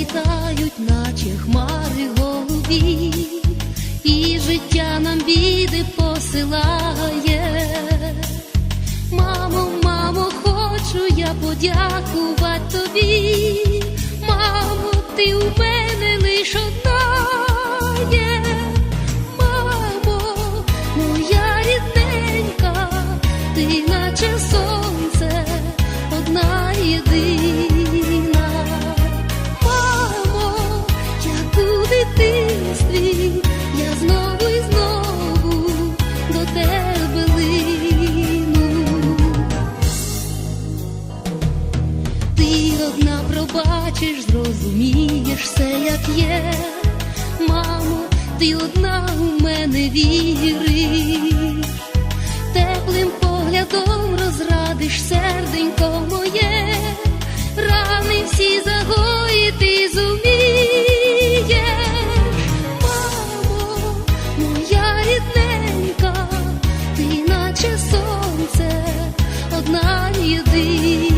літають, наче хмари голубі, і життя нам біди посилає. Мамо, мамо, хочу я подякувати тобі. Мамо, ти у мене лиш одна є. Мамо, моя рідненька, ти наче сон. одна пробачиш, зрозумієш все, як є, мамо, ти одна у мене віриш, теплим поглядом розрадиш серденько моє, рани всі загоїти зумієш, мамо, моя рідненька, ти наче сонце, одна єдина.